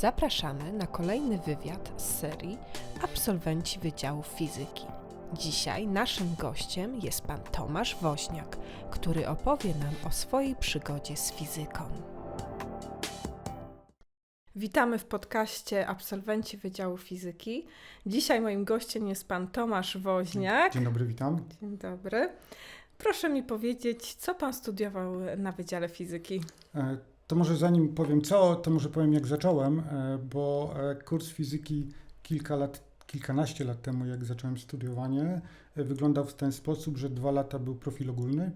Zapraszamy na kolejny wywiad z serii Absolwenci Wydziału Fizyki. Dzisiaj naszym gościem jest pan Tomasz Woźniak, który opowie nam o swojej przygodzie z fizyką. Witamy w podcaście Absolwenci Wydziału Fizyki. Dzisiaj moim gościem jest pan Tomasz Woźniak. Dzień dobry, witam. Dzień dobry. Proszę mi powiedzieć, co pan studiował na Wydziale Fizyki? To może zanim powiem co, to może powiem jak zacząłem, e, bo e, kurs fizyki kilka lat, kilkanaście lat temu, jak zacząłem studiowanie, e, wyglądał w ten sposób, że dwa lata był profil ogólny,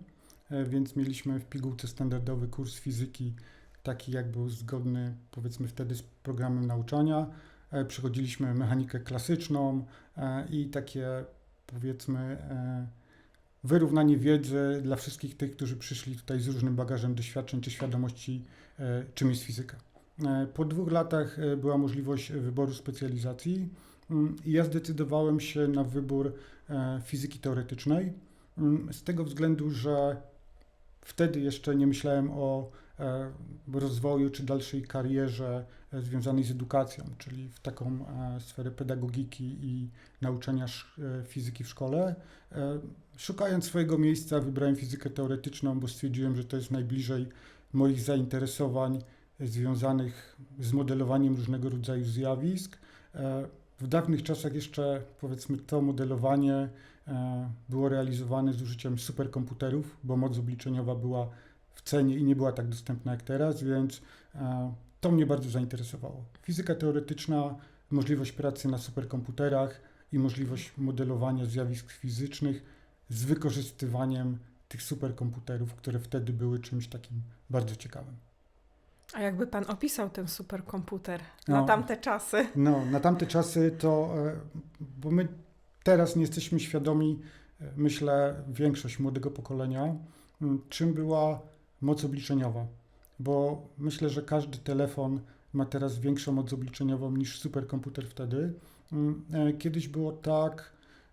więc mieliśmy w pigułce standardowy kurs fizyki, taki jak był zgodny powiedzmy wtedy z programem nauczania. Przechodziliśmy mechanikę klasyczną i takie powiedzmy wyrównanie wiedzy dla wszystkich tych, którzy przyszli tutaj z różnym bagażem doświadczeń czy świadomości, e, czym jest fizyka. E, Po dwóch latach e, była możliwość wyboru specjalizacji mm, i ja zdecydowałem się na wybór fizyki teoretycznej mm, z tego względu, że wtedy jeszcze nie myślałem o rozwoju czy dalszej karierze e, związanej z edukacją, czyli w taką e, sferę pedagogiki i nauczania e, fizyki w szkole. E, Szukając swojego miejsca, wybrałem fizykę teoretyczną, bo stwierdziłem, że to jest najbliżej moich zainteresowań e, związanych z modelowaniem różnego rodzaju zjawisk. E, W dawnych czasach jeszcze, powiedzmy, to modelowanie e, było realizowane z użyciem superkomputerów, bo moc obliczeniowa była w cenie i nie była tak dostępna jak teraz, więc e, to mnie bardzo zainteresowało. Fizyka teoretyczna, możliwość pracy na superkomputerach i możliwość modelowania zjawisk fizycznych z wykorzystywaniem tych superkomputerów, które wtedy były czymś takim bardzo ciekawym. A jakby pan opisał ten superkomputer na No. tamte czasy? No, na tamte czasy to, e, bo my teraz nie jesteśmy świadomi, e, myślę, większość młodego pokolenia, czym była moc obliczeniowa. Bo myślę, że każdy telefon ma teraz większą moc obliczeniową niż superkomputer wtedy. M, e, Kiedyś było tak,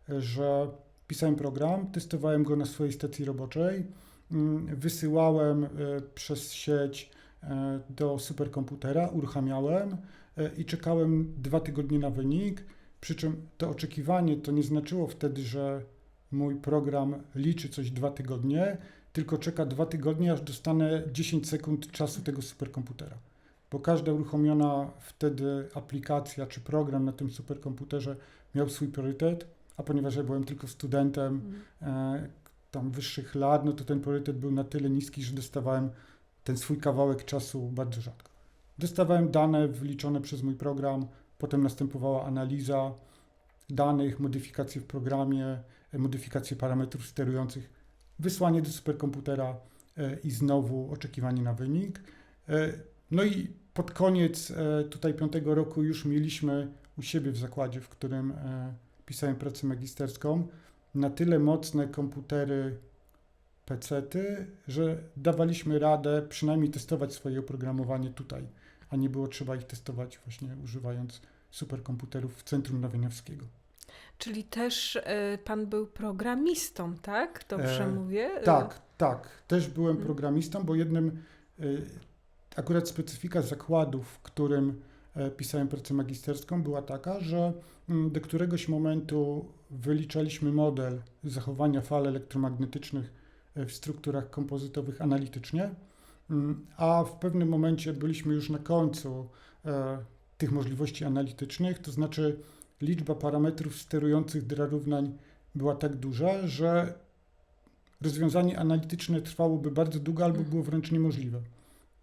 że pisałem program, testowałem go na swojej stacji roboczej, m, wysyłałem e, przez sieć e, do superkomputera, uruchamiałem i czekałem dwa tygodnie na wynik. Przy czym to oczekiwanie to nie znaczyło wtedy, że mój program liczy coś dwa tygodnie, tylko czeka dwa tygodnie, aż dostanę 10 sekund czasu tego superkomputera. Bo każda uruchomiona wtedy aplikacja czy program na tym superkomputerze miał swój priorytet, a ponieważ ja byłem tylko studentem e, tam wyższych lat, no to ten priorytet był na tyle niski, że dostawałem ten swój kawałek czasu bardzo rzadko. Dostawałem dane wyliczone przez mój program, potem następowała analiza danych, modyfikacje w programie, e, modyfikacje parametrów sterujących, wysłanie do superkomputera e, i znowu oczekiwanie na wynik. E, No i pod koniec e, tutaj piątego roku już mieliśmy u siebie w zakładzie, w którym pisałem pracę magisterską, na tyle mocne komputery PC-ty, że dawaliśmy radę przynajmniej testować swoje oprogramowanie tutaj, a nie było trzeba ich testować właśnie używając superkomputerów w centrum Nowieniowskiego. Czyli też y, pan był programistą, tak? Dobrze E, mówię? Tak, tak. Też byłem Mhm. programistą, bo jednym y, akurat specyfika zakładu, w którym e, pisałem pracę magisterską, była taka, że mm, do któregoś momentu wyliczaliśmy model zachowania fal elektromagnetycznych e, w strukturach kompozytowych analitycznie, mm, a w pewnym momencie byliśmy już na końcu e, tych możliwości analitycznych, to znaczy liczba parametrów sterujących dla równań była tak duża, że rozwiązanie analityczne trwałoby bardzo długo albo było wręcz niemożliwe.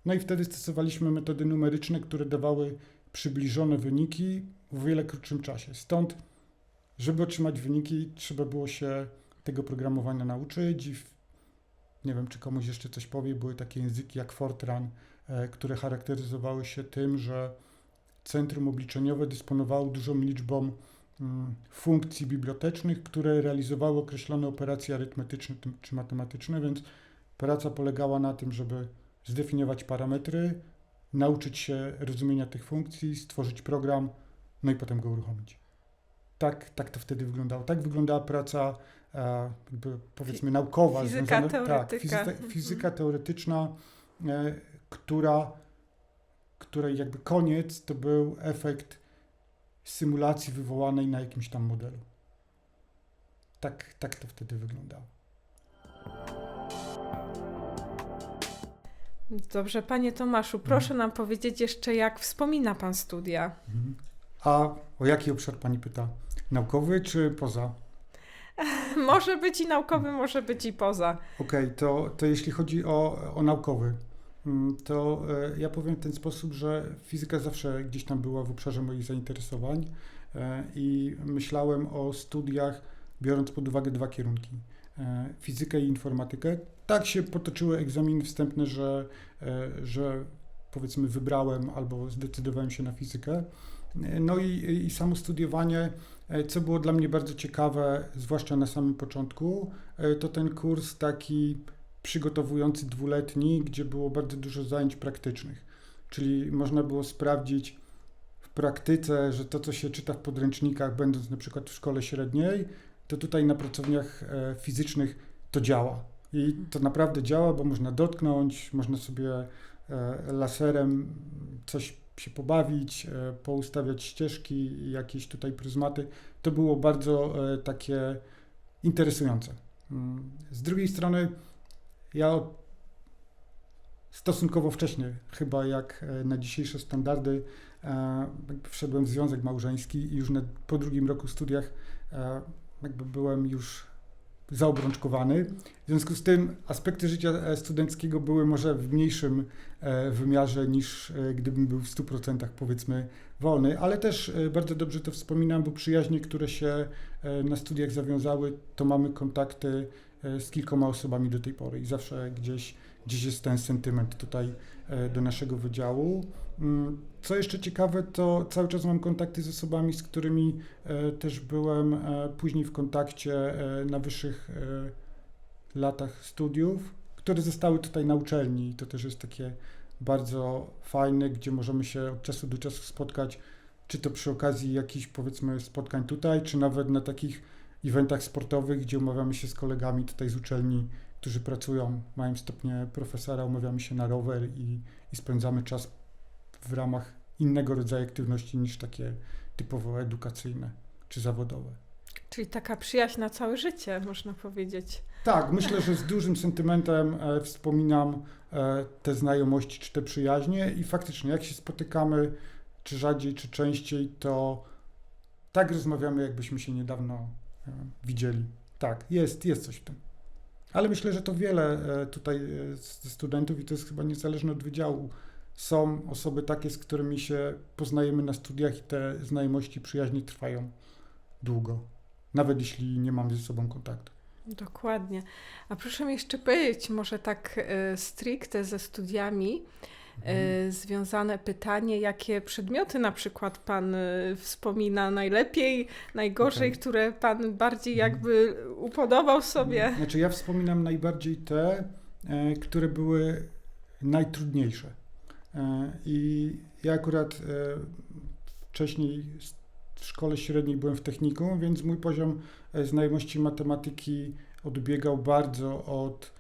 No i wtedy stosowaliśmy metody numeryczne, które dawały przybliżone wyniki w wiele krótszym czasie. Stąd, żeby otrzymać wyniki, trzeba było się tego programowania nauczyć i w, nie wiem, czy komuś jeszcze coś powie, były takie języki jak Fortran, e, które charakteryzowały się tym, że centrum obliczeniowe dysponowało dużą liczbą mm, funkcji bibliotecznych, które realizowały określone operacje arytmetyczne czy matematyczne, więc praca polegała na tym, żeby zdefiniować parametry, nauczyć się rozumienia tych funkcji, stworzyć program, no i potem go uruchomić. Tak, tak to wtedy wyglądało. Tak wyglądała praca e, powiedzmy naukowa. Fizyka tak, teoretyka. fizyka, Mhm. fizyka teoretyczna, e, która której jakby koniec to był efekt symulacji wywołanej na jakimś tam modelu. Tak, tak to wtedy wyglądało. Dobrze, panie Tomaszu, proszę nam powiedzieć jeszcze, jak wspomina pan studia. Mhm. A o jaki obszar pani pyta? Naukowy czy poza? Może być i naukowy, może być i poza. Okej, to, to jeśli chodzi o, o naukowy, to e, ja powiem w ten sposób, że fizyka zawsze gdzieś tam była w obszarze moich zainteresowań e, i myślałem o studiach, biorąc pod uwagę dwa kierunki: e, fizykę i informatykę. Tak się potoczyły egzaminy wstępne, że, że powiedzmy wybrałem albo zdecydowałem się na fizykę. No i, i samo studiowanie, co było dla mnie bardzo ciekawe, zwłaszcza na samym początku, to ten kurs taki przygotowujący dwuletni, gdzie było bardzo dużo zajęć praktycznych. Czyli można było sprawdzić w praktyce, że to, co się czyta w podręcznikach, będąc na przykład w szkole średniej, to tutaj na pracowniach e, fizycznych to działa. I to naprawdę działa, bo można dotknąć, można sobie e, laserem coś się pobawić, e, poustawiać ścieżki, jakieś tutaj pryzmaty. To było bardzo takie interesujące. Mm. Z drugiej strony, ja stosunkowo wcześnie, chyba jak e, na dzisiejsze standardy, e, wszedłem w związek małżeński i już po drugim roku studiach e, jakby byłem już zaobrączkowany. W związku z tym aspekty życia studenckiego były może w mniejszym wymiarze niż gdybym był w 100% powiedzmy wolny, ale też bardzo dobrze to wspominam, bo przyjaźnie, które się na studiach zawiązały, to mamy kontakty z kilkoma osobami do tej pory i zawsze gdzieś, gdzieś jest ten sentyment tutaj e, do naszego wydziału. Mm, Co jeszcze ciekawe, to cały czas mam kontakty z osobami, z którymi e, też byłem e, później w kontakcie e, na wyższych e, latach studiów, które zostały tutaj na uczelni. To też jest takie bardzo fajne, gdzie możemy się od czasu do czasu spotkać, czy to przy okazji jakichś powiedzmy spotkań tutaj, czy nawet na takich eventach sportowych, gdzie umawiamy się z kolegami tutaj z uczelni, którzy pracują, mają stopnie profesora, umawiamy się na rower i, i spędzamy czas w ramach innego rodzaju aktywności niż takie typowo edukacyjne czy zawodowe. Czyli taka przyjaźń na całe życie, można powiedzieć. Tak, myślę, że z dużym sentymentem e, wspominam e, te znajomości czy te przyjaźnie i faktycznie jak się spotykamy, czy rzadziej, czy częściej, to tak rozmawiamy, jakbyśmy się niedawno widzieli. Tak, jest, jest coś w tym. Ale myślę, że to wiele e, tutaj e, studentów i to jest chyba niezależne od wydziału. Są osoby takie, z którymi się poznajemy na studiach i te znajomości, przyjaźnie trwają długo, nawet jeśli nie mamy ze sobą kontaktu. Dokładnie. A proszę mi jeszcze powiedzieć, może tak e, stricte ze studiami e, związane pytanie, jakie przedmioty na przykład pan e, wspomina najlepiej, najgorzej, Okej. które pan bardziej Mhm. jakby upodobał sobie? Znaczy ja wspominam najbardziej te, e, które były najtrudniejsze. I ja akurat wcześniej w szkole średniej byłem w technikum, więc mój poziom znajomości matematyki odbiegał bardzo od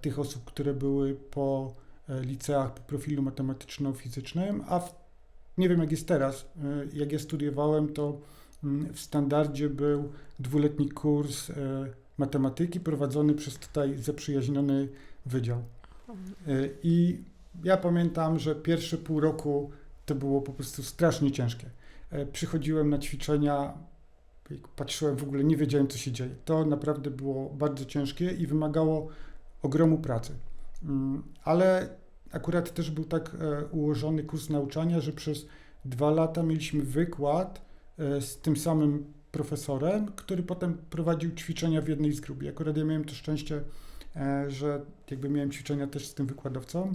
tych osób, które były po liceach, po profilu matematyczno-fizycznym, a w, nie wiem jak jest teraz. E, Jak ja studiowałem, to mm, w standardzie był dwuletni kurs e, matematyki prowadzony przez tutaj zaprzyjaźniony wydział. I ja pamiętam, że pierwsze pół roku to było po prostu strasznie ciężkie. E, Przychodziłem na ćwiczenia, patrzyłem w ogóle, nie wiedziałem co się dzieje. To naprawdę było bardzo ciężkie i wymagało ogromu pracy. Mm, Ale akurat też był tak e, ułożony kurs nauczania, że przez dwa lata mieliśmy wykład e, z tym samym profesorem, który potem prowadził ćwiczenia w jednej z grup. Akurat ja miałem to szczęście, e, że jakby miałem ćwiczenia też z tym wykładowcą.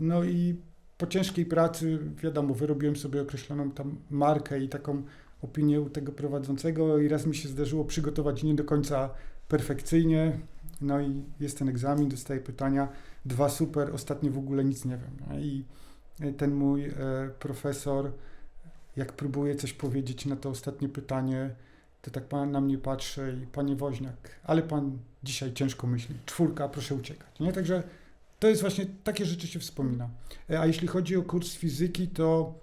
No i po ciężkiej pracy, wiadomo, wyrobiłem sobie określoną tam markę i taką opinię u tego prowadzącego i raz mi się zdarzyło przygotować nie do końca perfekcyjnie. No i jest ten egzamin, dostaję pytania, dwa super, ostatnie w ogóle nic nie wiem. I e, ten mój e, profesor, jak próbuje coś powiedzieć na to ostatnie pytanie, to tak pan na mnie patrzy i panie Woźniak, ale pan dzisiaj ciężko myśli. Czwórka, proszę uciekać. Nie? Także to jest właśnie, takie rzeczy się wspomina. E, A jeśli chodzi o kurs fizyki, to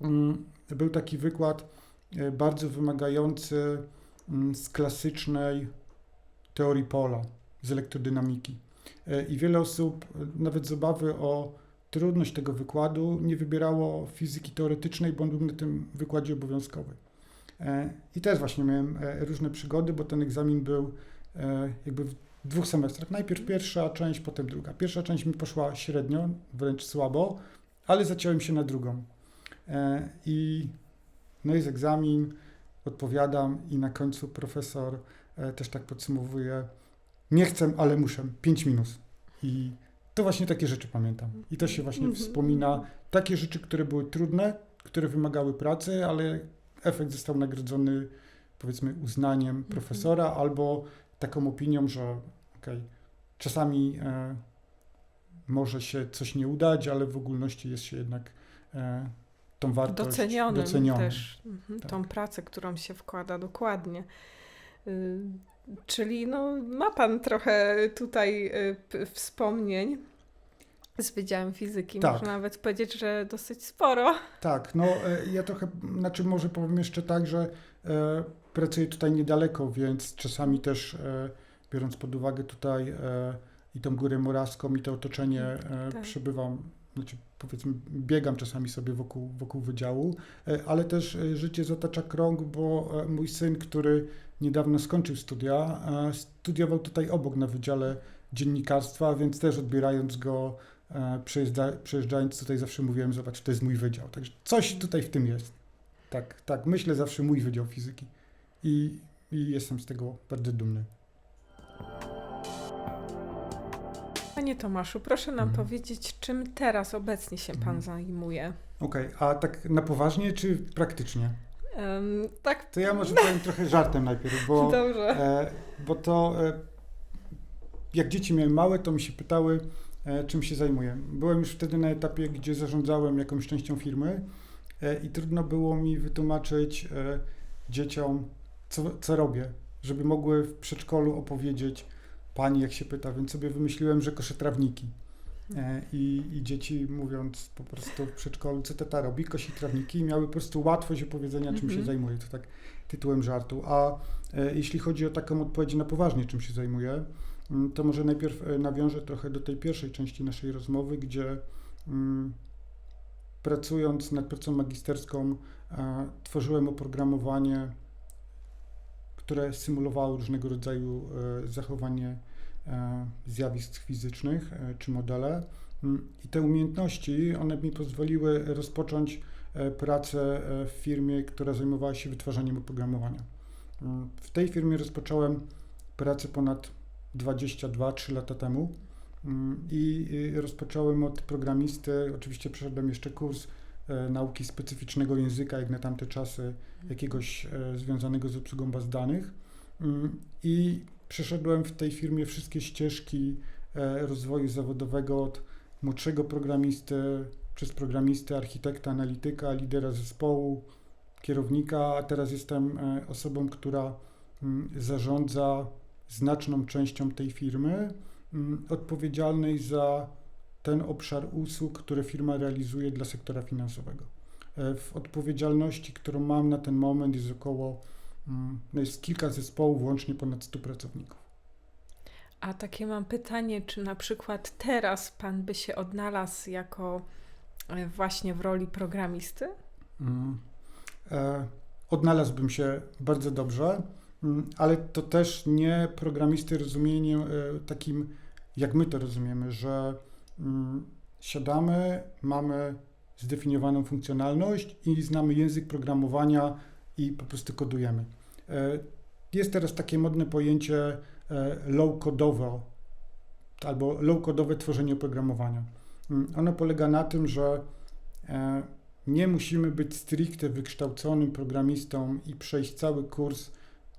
mm, był taki wykład bardzo wymagający mm, z klasycznej teorii pola, z elektrodynamiki. E, I wiele osób, e, nawet z obawy o trudność tego wykładu, nie wybierało fizyki teoretycznej, bo on był na tym wykładzie obowiązkowy. E, I też właśnie miałem różne przygody, bo ten egzamin był jakby w dwóch semestrach. Najpierw pierwsza część, potem druga. Pierwsza część mi poszła średnio, wręcz słabo, ale zaciąłem się na drugą. I no jest egzamin, odpowiadam i na końcu profesor też tak podsumowuje, nie chcę, ale muszę, 5 minus. I to właśnie takie rzeczy pamiętam. I to się właśnie Mhm. wspomina. Takie rzeczy, które były trudne, które wymagały pracy, ale efekt został nagrodzony powiedzmy uznaniem profesora albo taką opinią, że okej, czasami e, może się coś nie udać, ale w ogólności jest się jednak e, tą wartość Docenionym, docenioną. też mhm, Tak. tą pracę, którą się wkłada dokładnie. Y, Czyli no, ma Pan trochę tutaj y, wspomnień z Wydziałem Fizyki. Tak. Można nawet powiedzieć, że dosyć sporo. Tak, no e, ja trochę, znaczy może powiem jeszcze tak, że e, pracuję tutaj niedaleko, więc czasami też e, biorąc pod uwagę tutaj e, i tą górę morawską i to otoczenie, e, Tak. przebywam, znaczy powiedzmy biegam czasami sobie wokół, wokół wydziału, e, ale też e, życie zatacza krąg, bo mój syn, który niedawno skończył studia, studiował tutaj obok na Wydziale Dziennikarstwa, więc też odbierając go E, Przejeżdża, przejeżdżając tutaj zawsze mówiłem, zobacz, to jest mój wydział. Także coś tutaj w tym jest. Tak, tak, myślę zawsze mój wydział fizyki. I, i jestem z tego bardzo dumny. Panie Tomaszu, proszę nam Mhm. powiedzieć, czym teraz obecnie się Pan Mhm. zajmuje? Okej, a tak na poważnie czy praktycznie? Em, tak, To ja może powiem trochę żartem najpierw, bo, dobrze. e, bo to e, jak dzieci miałem małe, to mi się pytały, e, czym się zajmuję. Byłem już wtedy na etapie, gdzie zarządzałem jakąś częścią firmy e, i trudno było mi wytłumaczyć e, dzieciom, co, co robię, żeby mogły w przedszkolu opowiedzieć pani, jak się pyta, więc sobie wymyśliłem, że koszę trawniki. E, I, I dzieci mówiąc po prostu w przedszkolu, co tata robi, kosi trawniki miały po prostu łatwość opowiedzenia, czym się Mhm. zajmuje. To tak tytułem żartu. A e, jeśli chodzi o taką odpowiedź na poważnie, czym się zajmuję, mm, to może najpierw e, nawiążę trochę do tej pierwszej części naszej rozmowy, gdzie mm, pracując nad pracą magisterską e, tworzyłem oprogramowanie, które symulowało różnego rodzaju e, zachowanie zjawisk fizycznych e, czy modele. Mm, I te umiejętności, one mi pozwoliły rozpocząć e, pracę e, w firmie, która zajmowała się wytwarzaniem oprogramowania. Mm, W tej firmie rozpocząłem pracę ponad 22-3 lata temu Mm, i rozpocząłem od programisty. Oczywiście przeszedłem jeszcze kurs e, nauki specyficznego języka, jak na tamte czasy, jakiegoś e, związanego z obsługą baz danych. I przeszedłem w tej firmie wszystkie ścieżki e, rozwoju zawodowego od młodszego programisty, przez programistę, architekta, analityka, lidera zespołu, kierownika, a teraz jestem e, osobą, która mm, zarządza znaczną częścią tej firmy, mm, odpowiedzialnej za ten obszar usług, które firma realizuje dla sektora finansowego. E, W odpowiedzialności, którą mam na ten moment jest około, jest kilka zespołów, łącznie ponad 100 pracowników. A takie mam pytanie, czy na przykład teraz Pan by się odnalazł jako e, właśnie w roli programisty? Mm. E, Odnalazłbym się bardzo dobrze, mm, ale to też nie programisty rozumieniem e, takim, jak my to rozumiemy, że mm, siadamy, mamy zdefiniowaną funkcjonalność i znamy język programowania i po prostu kodujemy. E, Jest teraz takie modne pojęcie e, low-codowe albo low-codowe tworzenie oprogramowania. Mm, Ono polega na tym, że e, nie musimy być stricte wykształconym programistą i przejść cały kurs,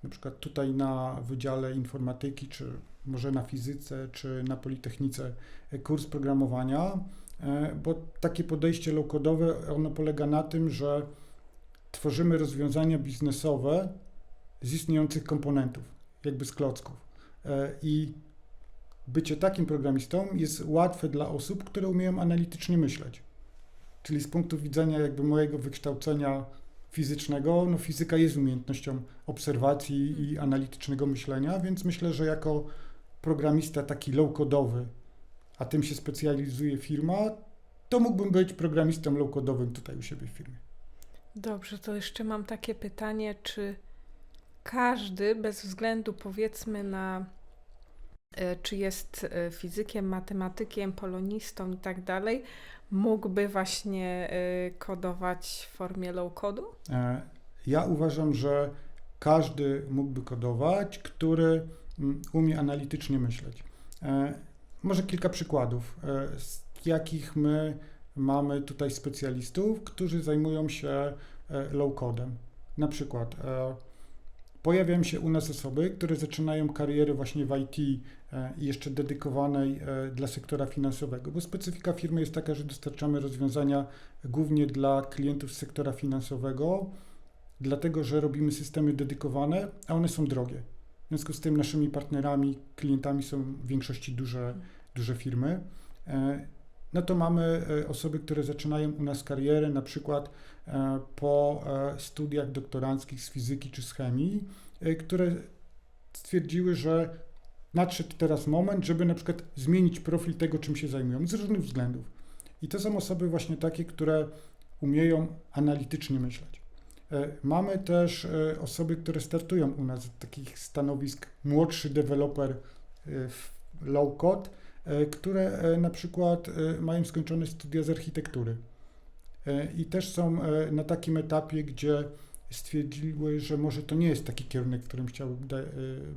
na przykład tutaj na Wydziale Informatyki, czy może na fizyce, czy na Politechnice, kurs programowania, bo takie podejście low-codowe, ono polega na tym, że tworzymy rozwiązania biznesowe z istniejących komponentów, jakby z klocków. E, I bycie takim programistą jest łatwe dla osób, które umieją analitycznie myśleć. Czyli z punktu widzenia jakby mojego wykształcenia fizycznego, no fizyka jest umiejętnością obserwacji i analitycznego myślenia, więc myślę, że jako programista taki low-codowy, a tym się specjalizuje firma, to mógłbym być programistą low-codowym tutaj u siebie w firmie. Dobrze, to jeszcze mam takie pytanie, czy każdy, bez względu powiedzmy na e, czy jest e, fizykiem, matematykiem, polonistą i tak dalej, mógłby właśnie e, kodować w formie low-codu? E, Ja uważam, że każdy mógłby kodować, który mm, umie analitycznie myśleć. Może kilka przykładów, z jakich my mamy tutaj specjalistów, którzy zajmują się e, low-codem. Na przykład e, pojawiają się u nas osoby, które zaczynają karierę właśnie w IT e, jeszcze dedykowanej dla sektora finansowego, bo specyfika firmy jest taka, że dostarczamy rozwiązania głównie dla klientów z sektora finansowego, dlatego że robimy systemy dedykowane, a one są drogie. W związku z tym naszymi partnerami, klientami są w większości duże, duże firmy. No to mamy e, osoby, które zaczynają u nas karierę, na przykład e, po e, studiach doktoranckich z fizyki czy z chemii, które stwierdziły, że nadszedł teraz moment, żeby na przykład zmienić profil tego, czym się zajmują, z różnych względów. I to są osoby właśnie takie, które umieją analitycznie myśleć. Mamy też osoby, które startują u nas z takich stanowisk młodszy deweloper w low code, które e, na przykład e, mają skończone studia z architektury. E, I też są e, na takim etapie, gdzie stwierdziły, że może to nie jest taki kierunek, w którym chciałyby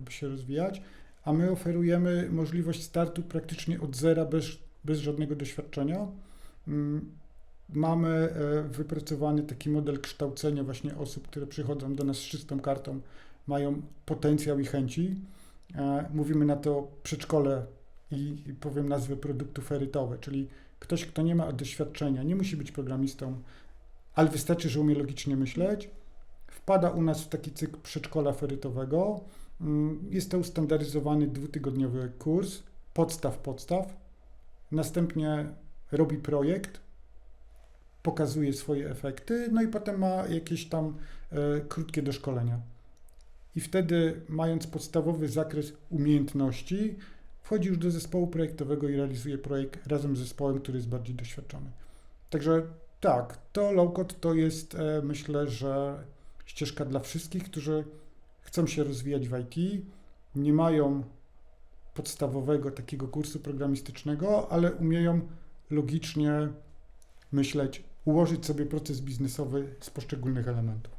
e, się rozwijać, a my oferujemy możliwość startu praktycznie od zera, bez, bez żadnego doświadczenia. Mm, Mamy e, wypracowany taki model kształcenia właśnie osób, które przychodzą do nas z czystą kartą, mają potencjał i chęci. E, Mówimy na to przedszkole i powiem nazwę produktu ferytowe, czyli ktoś, kto nie ma doświadczenia, nie musi być programistą, ale wystarczy, że umie logicznie myśleć, wpada u nas w taki cykl przedszkola ferytowego. Mm, Jest to ustandaryzowany dwutygodniowy kurs, podstaw, podstaw. Następnie robi projekt, pokazuje swoje efekty, no i potem ma jakieś tam e, krótkie doszkolenia. I wtedy, mając podstawowy zakres umiejętności, wchodzi już do zespołu projektowego i realizuje projekt razem z zespołem, który jest bardziej doświadczony. Także tak, to low-code to jest, e, myślę, że ścieżka dla wszystkich, którzy chcą się rozwijać w IT, nie mają podstawowego takiego kursu programistycznego, ale umieją logicznie myśleć, ułożyć sobie proces biznesowy z poszczególnych elementów.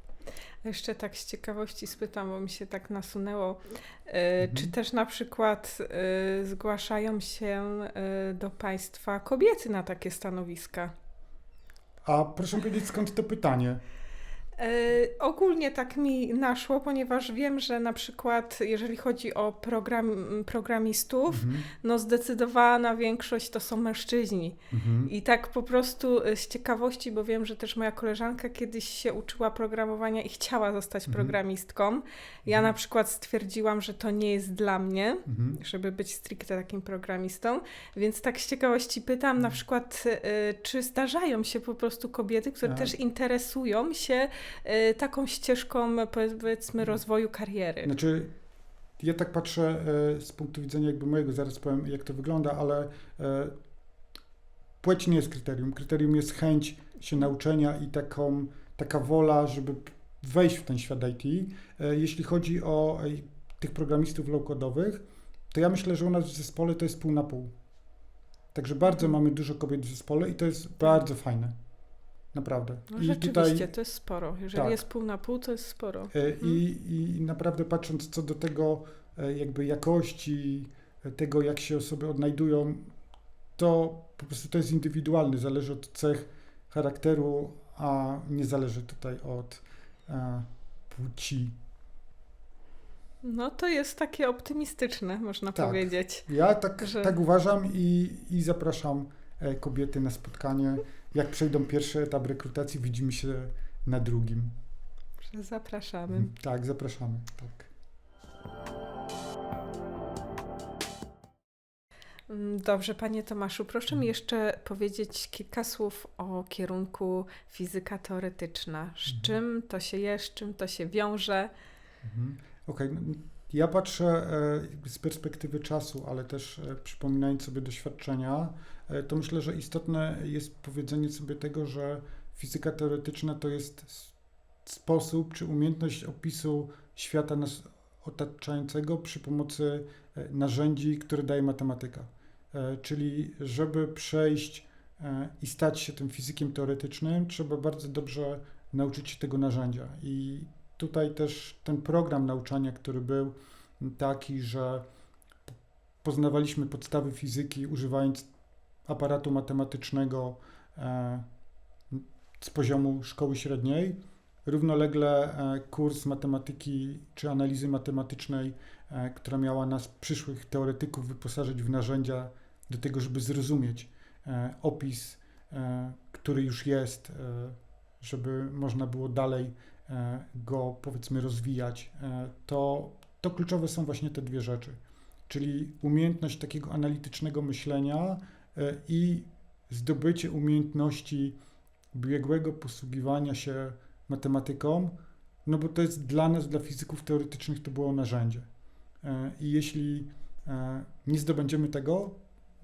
Jeszcze tak z ciekawości spytam, bo mi się tak nasunęło. E, Mhm. Czy też na przykład e, zgłaszają się e, do Państwa kobiety na takie stanowiska? A proszę powiedzieć, skąd to pytanie? E, ogólnie tak mi naszło, ponieważ wiem, że na przykład jeżeli chodzi o program, programistów, Mhm. no zdecydowana większość to są mężczyźni. Mhm. I tak po prostu e, z ciekawości, bo wiem, że też moja koleżanka kiedyś się uczyła programowania i chciała zostać Mhm. programistką. Ja na przykład stwierdziłam, że to nie jest dla mnie, żeby być stricte takim programistą, więc tak z ciekawości pytam na przykład, e, czy zdarzają się po prostu kobiety, które Tak. też interesują się taką ścieżką powiedzmy rozwoju kariery. Znaczy, ja tak patrzę e, z punktu widzenia jakby mojego, zaraz powiem jak to wygląda, ale e, płeć nie jest kryterium. Kryterium jest chęć się nauczenia i taką, taka wola, żeby wejść w ten świat IT. Jeśli chodzi o tych programistów low-codowych, to ja myślę, że u nas w zespole to jest pół na pół. Także bardzo mamy dużo kobiet w zespole i to jest bardzo fajne. Naprawdę. No, I rzeczywiście, to jest sporo. Jeżeli Tak. jest pół na pół, to jest sporo. E, I, I naprawdę patrząc co do tego e, jakby jakości, e, tego jak się osoby odnajdują, to po prostu to jest indywidualne, zależy od cech charakteru, a nie zależy tutaj od e, płci. No to jest takie optymistyczne, można Tak. powiedzieć. Ja tak, Że- tak uważam i, i zapraszam kobiety na spotkanie. Jak przejdą pierwszy etap rekrutacji, widzimy się na drugim. Zapraszamy. Tak, zapraszamy. Tak. Dobrze, panie Tomaszu, proszę Mhm. mi jeszcze powiedzieć kilka słów o kierunku fizyka teoretyczna. Z Mhm. czym to się je, z czym to się wiąże? Mhm. Okej, no, ja patrzę e, z perspektywy czasu, ale też e, przypominając sobie doświadczenia, e, to myślę, że istotne jest powiedzenie sobie tego, że fizyka teoretyczna to jest sposób czy umiejętność opisu świata nas otaczającego przy pomocy narzędzi, które daje matematyka. Czyli żeby przejść i stać się tym fizykiem teoretycznym, trzeba bardzo dobrze nauczyć się tego narzędzia. I tutaj też ten program nauczania, który był taki, że poznawaliśmy podstawy fizyki używając aparatu matematycznego e, z poziomu szkoły średniej. Równolegle e, kurs matematyki czy analizy matematycznej, e, która miała nas, przyszłych teoretyków, wyposażyć w narzędzia do tego, żeby zrozumieć opis, który już jest, żeby można było dalej go powiedzmy rozwijać, e, to, to kluczowe są właśnie te dwie rzeczy. Czyli umiejętność takiego analitycznego myślenia e, i zdobycie umiejętności biegłego posługiwania się matematyką, no bo to jest dla nas, dla fizyków teoretycznych, to było narzędzie. E, I jeśli e, nie zdobędziemy tego,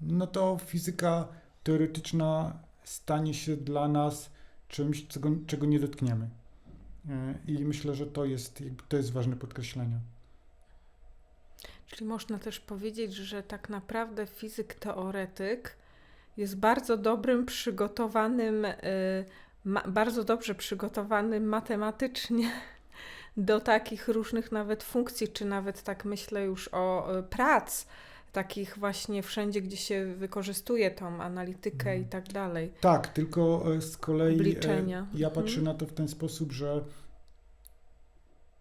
no to fizyka teoretyczna stanie się dla nas czymś, czego, czego nie dotkniemy. E, I myślę, że to jest, to jest ważne podkreślenie. Czyli można też powiedzieć, że tak naprawdę fizyk teoretyk jest bardzo dobrym, przygotowanym, y, bardzo dobrze przygotowanym matematycznie do takich różnych nawet funkcji, czy nawet tak myślę już o y, prac, takich właśnie wszędzie, gdzie się wykorzystuje tą analitykę Mhm. i tak dalej. Tak, tylko e, z kolei e, Obliczenia. ja Mhm. patrzę na to w ten sposób, że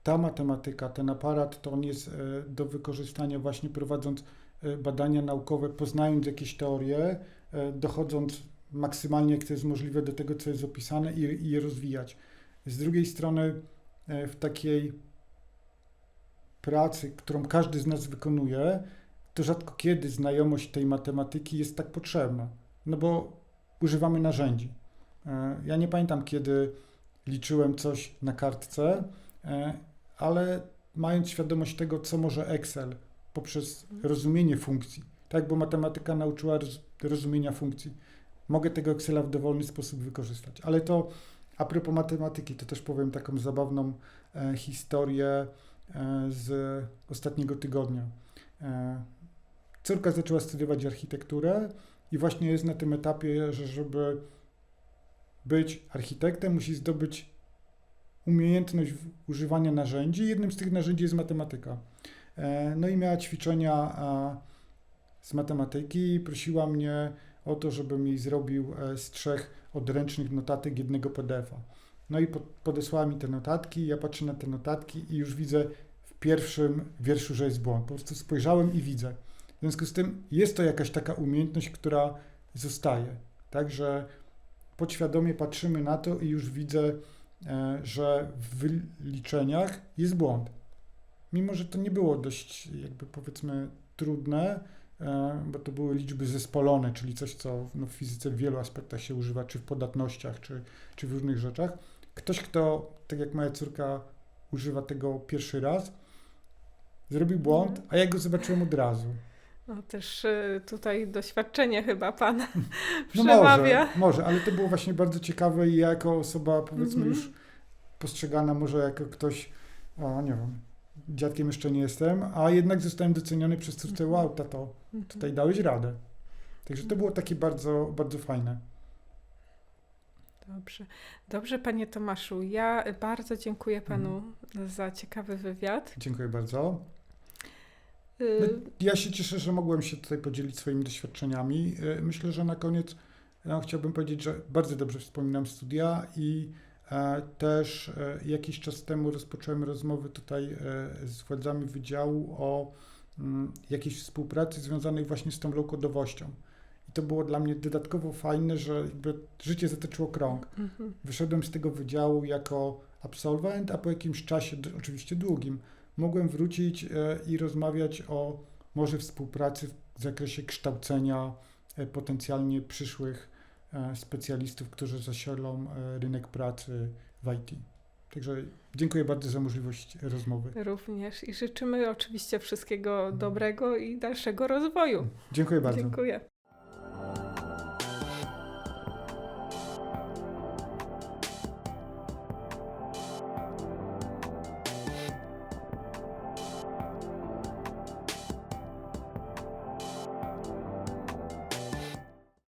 ta matematyka, ten aparat, to on jest e, do wykorzystania właśnie prowadząc badania naukowe, poznając jakieś teorie, dochodząc maksymalnie, jak to jest możliwe, do tego, co jest opisane i, i je rozwijać. Z drugiej strony, w takiej pracy, którą każdy z nas wykonuje, to rzadko kiedy znajomość tej matematyki jest tak potrzebna, no bo używamy narzędzi. E, Ja nie pamiętam, kiedy liczyłem coś na kartce, e, ale mając świadomość tego, co może Excel poprzez rozumienie funkcji, tak, bo matematyka nauczyła roz, rozumienia funkcji. Mogę tego Excela w dowolny sposób wykorzystać, ale to a propos matematyki, to też powiem taką zabawną e, historię z ostatniego tygodnia. Córka zaczęła studiować architekturę i właśnie jest na tym etapie, że żeby być architektem, musi zdobyć umiejętność używania narzędzi. Jednym z tych narzędzi jest matematyka. E, No i miała ćwiczenia z matematyki i prosiła mnie o to, żebym jej zrobił e, z trzech odręcznych notatek jednego PDF-a. No i po- podesłała mi te notatki, ja patrzę na te notatki i już widzę w pierwszym wierszu, że jest błąd. Po prostu spojrzałem i widzę. W związku z tym jest to jakaś taka umiejętność, która zostaje. Także podświadomie patrzymy na to i już widzę, e, że w wyliczeniach jest błąd. Mimo, że to nie było dość, jakby powiedzmy, trudne, e, bo to były liczby zespolone, czyli coś, co no, w fizyce w wielu aspektach się używa, czy w podatnościach, czy, czy w różnych rzeczach. Ktoś, kto, tak jak moja córka, używa tego pierwszy raz, zrobił błąd, Mhm. a ja go zobaczyłem od razu. No też y, tutaj doświadczenie chyba pana No przemawia. może, może, ale to było właśnie bardzo ciekawe i ja jako osoba powiedzmy Mhm. już postrzegana może jako ktoś, o nie wiem, dziadkiem jeszcze nie jestem, a jednak zostałem doceniony przez Mhm. wow, tato, Mhm. tutaj dałeś radę. Także to było takie bardzo, bardzo fajne. Dobrze. Dobrze, panie Tomaszu. Ja bardzo dziękuję panu za ciekawy wywiad. Dziękuję bardzo. Y, No, ja się cieszę, że mogłem się tutaj podzielić swoimi doświadczeniami. E, Myślę, że na koniec no, chciałbym powiedzieć, że bardzo dobrze wspominam studia i e, też e, jakiś czas temu rozpocząłem rozmowy tutaj e, z władzami wydziału o mm, jakiejś współpracy związanej właśnie z tą low-codowością. I to było dla mnie dodatkowo fajne, że jakby życie zatoczyło krąg. mhm. Wyszedłem z tego wydziału jako absolwent, a po jakimś czasie, oczywiście długim, mogłem wrócić e, i rozmawiać o może współpracy w zakresie kształcenia e, potencjalnie przyszłych e, specjalistów, którzy zasielą e, rynek pracy w IT. Także dziękuję bardzo za możliwość rozmowy. Również i życzymy oczywiście wszystkiego dobrego i dalszego rozwoju. Dziękuję bardzo. Dziękuję.